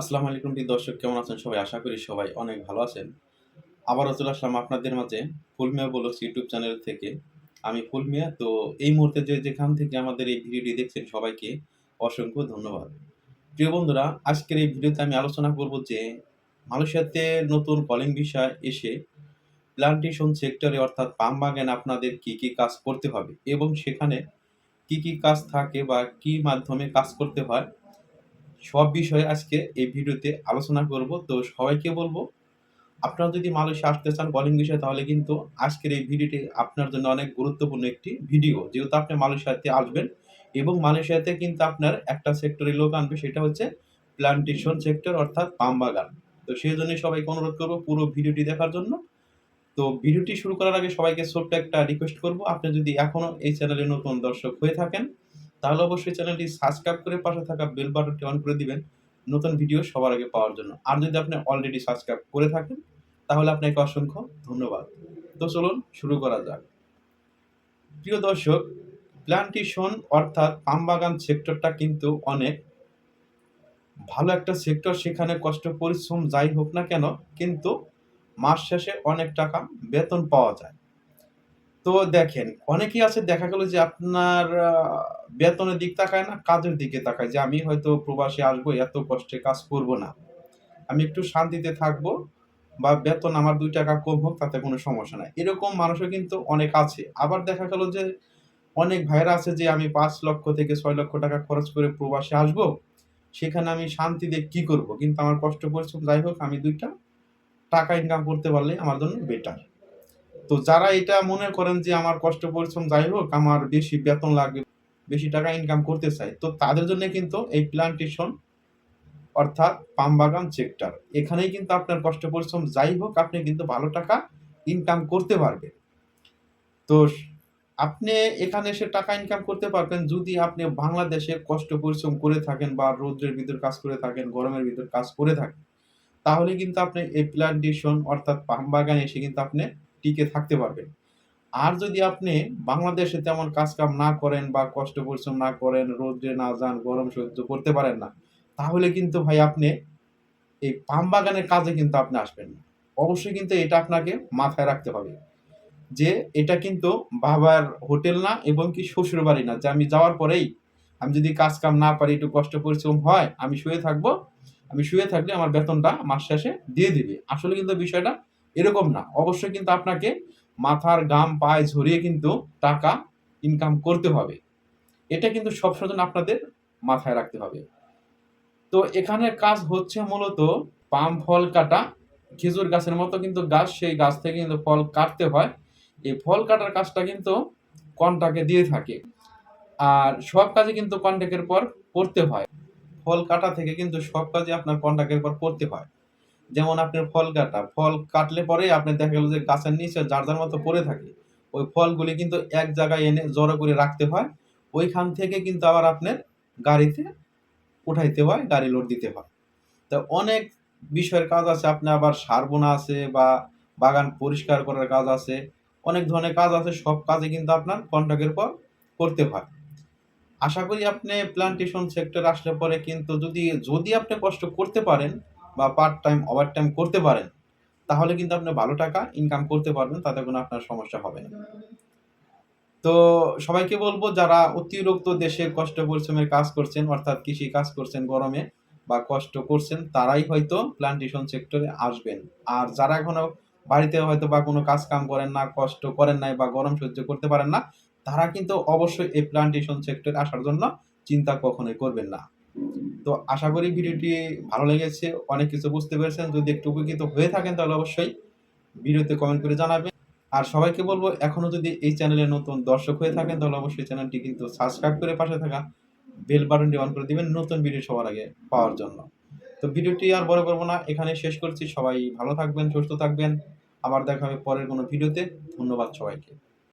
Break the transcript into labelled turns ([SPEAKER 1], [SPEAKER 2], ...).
[SPEAKER 1] আসসালামু আলাইকুম প্রিয় দর্শক, কেমন আছেন সবাই? আশা করি সবাই অনেক ভালো আছেন। আবারও চলে আসলাম আপনাদের মাঝে ফুলমিয়া বলস ইউটিউব চ্যানেল থেকে। আমি ফুলমিয়া, তো এই মুহূর্তে যে যেখান থেকে আমাদের এই ভিডিওটি দেখছেন সবাইকে অসংখ্য ধন্যবাদ। প্রিয় বন্ধুরা, আজকের এই ভিডিওতে আমি আলোচনা করব যে মালয়েশিয়াতে নতুন কলিং ভিসা এসে প্লান্টেশন সেক্টরে অর্থাৎ পাম বাগানে আপনাদের কি কি কাজ করতে হবে এবং সেখানে কি কি কাজ থাকে বা কি মাধ্যমে কাজ করতে হয় সব বিষয়ে আজকে এই ভিডিওতে আলোচনা করব। তো সবাইকে বলব, আপনারা যদি মালয়েশিয়া আসতে চান কলিং বিষয়ে, তাহলে কিন্তু আজকের এই ভিডিওটি আপনার জন্য অনেক গুরুত্বপূর্ণ একটি ভিডিও। যেহেতু আপনি মালয়েশিয়াতে আসবেন এবং মালয়েশিয়াতে কিন্তু আপনার একটা সেক্টরে লোক আনবে, সেটা হচ্ছে প্লান্টেশন সেক্টর অর্থাৎ পাম বাগান। তো সেই জন্য সবাইকে অনুরোধ করব পুরো ভিডিওটি দেখার জন্য। তো ভিডিওটি শুরু করার আগে সবাইকে ছোট্ট একটা রিকোয়েস্ট করব, আপনি যদি এখনও এই চ্যানেলে নতুন দর্শক হয়ে থাকেন তাহলে অবশ্যই চ্যানেলটি সাবস্ক্রাইব করে পাশে থাকা বেল বাটনটি অন করে দিবেন নতুন ভিডিও সবার আগে পাওয়ার জন্য। আর যদি আপনি অলরেডি সাবস্ক্রাইব করে থাকেন, তাহলে আপনাকে অসংখ্য ধন্যবাদ। তো চলুন শুরু করা যাক। প্রিয় দর্শক প্লান্টেশন অর্থাৎ পাম বাগান সেক্টরটা কিন্তু অনেক ভালো একটা সেক্টর, সেখানে কষ্ট, পরিশ্রম যাই হোক না কেন, কিন্তু মাস শেষে অনেক টাকা বেতন পাওয়া যায়। তো দেখেন, অনেকেই আছে, দেখা গেল যে আপনার বেতনের দিক তাকায় না, কাজের দিকে তাকায় যে আমি হয়তো প্রবাসে আসব, এত কষ্টে কাজ করব না। আমি একটু শান্তিতে থাকব বা বেতন আমার দুই টাকা কম হোক, তাতে কোনো সমস্যা নাই। এরকম মানুষও কিন্তু অনেক আছে। আবার দেখা গেল যে অনেক ভাইরা আছে যে আমি পাঁচ লক্ষ থেকে ছয় লক্ষ টাকা খরচ করে প্রবাসে আসব, সেখানে আমি শান্তিতে কি করব? কিন্তু আমার কষ্ট পরিশ্রম, যাই হোক, আমি দুইটা টাকা ইনকাম করতে পারলে আমার জন্য বেটার তো যারা এটা মনে করেন যে আমার কষ্ট, পরিশ্রম যাই হোক, আমার বেশি বেতন লাগবে, বেশি টাকা ইনকাম করতে চাই, তো তাদের জন্য কিন্তু এই প্লান্টেশন অর্থাৎ পাম বাগান সেক্টর এখানেই কিন্তু আপনার কষ্ট, পরিশ্রম যাই হোক, আপনি কিন্তু ভালো টাকা ইনকাম করতে পারবেন। তো আপনি এখানে এসে টাকা ইনকাম করতে পারবেন, যদি আপনি বাংলাদেশে কষ্ট, পরিশ্রম করে থাকেন বা রৌদ্রের ভিতর কাজ করে থাকেন, গরমের ভিতর কাজ করে থাকেন, তাহলে কিন্তু আপনি এই প্লান্টেশন অর্থাৎ পাম বাগানে এসে কিন্তু আপনি টিকে থাকতে পারবেন। আর যদি আপনি বাংলাদেশে তেমন কাজকাম না করেন বা কষ্ট পরিশ্রম না করেন রোদ্রে না যান, গরম সহ্য করতে পারেন না, তাহলে কিন্তু ভাই আপনি এই পাম বাগানের কাজে কিন্তু আপনি আসবেন না। অবশ্যই কিন্তু এটা আপনাকে মাথায় রাখতে হবে যে এটা কিন্তু বাবার হোটেল না এবং কি শ্বশুর বাড়ি না, যে আমি যাওয়ার পরেই আমি যদি কাজ কাম না পারি, একটু কষ্ট পরিশ্রম হয়, আমি শুয়ে থাকব, আমি শুয়ে থাকলে আমার বেতনটা মাস শেষে দিয়ে দিবে। আসলে কিন্তু বিষয়টা এরকম না। অবশ্যই কিন্তু আপনাকে মাথার গাম পায়ে ঝরিয়ে কিন্তু টাকা ইনকাম করতে হবে। এটা কিন্তু সবসময় আপনাদের মাথায় রাখতে হবে। তো এখানে কাজ হচ্ছে মূলত পাম ফল কাটা। খেজুর গাছের মতো কিন্তু গাছ, সেই গাছ থেকে কিন্তু ফল কাটতে হয়। এই ফল কাটার কাজটা কিন্তু কন্ট্রাক্টে দিয়ে থাকে। আর সব কাজে কিন্তু কন্ট্রাক্টের পর করতে হয়। ফল কাটা থেকে কিন্তু সব কাজে আপনার কন্ট্রাক্টের পর করতে হয়। যেমন আপনার ফল কাটা, ফল কাটলে পরে আপনি দেখা গেল যে গাছের নিচে যার যার মতো পড়ে থাকে, ওই ফলগুলি কিন্তু এক জায়গায় এনে জড়ো করে রাখতে হয়, ওইখান থেকে কিন্তু আবার আপনার গাড়িতে উঠাইতে হয়, গাড়ি লোড দিতে হয়। তো অনেক বিষয়ের কাজ আছে, আপনি আবার সার বোনা আছে বা বাগান পরিষ্কার করার কাজ আছে, অনেক ধরনের কাজ আছে, সব কাজে কিন্তু আপনার কন্ট্রাক্টের পর করতে হয়। আশা করি আপনি প্লান্টেশন সেক্টর আসলে পরে কিন্তু যদি যদি আপনি কষ্ট করতে পারেন বা পার্ট টাইম ওভার টাইম করতে পারেন, তাহলে কিন্তু আপনি ভালো টাকা ইনকাম করতে পারবেন, তাতে কোনো আপনার সমস্যা হবে না। তো সবাইকে বলব, যারা অতিরিক্ত দেশে কষ্ট পরিশ্রমের কাজ করছেন, অর্থাৎ কৃষি কাজ করছেন গরমে বা কষ্ট করছেন, তারাই হয়তো প্লান্টেশন সেক্টরে আসবেন। আর যারা এখনও বাড়িতে হয়তো বা কোনো কাজ কাম করেন না, কষ্ট করেন নাই বা গরম সহ্য করতে পারেন না, তারা কিন্তু অবশ্যই এই প্লান্টেশন সেক্টরে আসার জন্য চিন্তা কখনোই করবেন না। তো আশা করি ভিডিওটি ভালো লেগেছে, অনেক কিছু বুঝতে পেরেছেন। যদি একটু উপকৃত হয়ে থাকেন তাহলে অবশ্যই ভিডিওতে কমেন্ট করে জানাবেন। আর সবাইকে বলব, এখনও যদি এই চ্যানেলে নতুন দর্শক হয়ে থাকেন তাহলে অবশ্যই চ্যানেলটি কিন্তু সাবস্ক্রাইব করে পাশে থাকা বেল বাটনটি অন করে দিবেন নতুন ভিডিও সবার আগে পাওয়ার জন্য। তো ভিডিওটি আর বড় করব না এখানে শেষ করছি। সবাই ভালো থাকবেন, সুস্থ থাকবেন। আবার দেখা হবে পরের কোনো ভিডিওতে। ধন্যবাদ সবাইকে।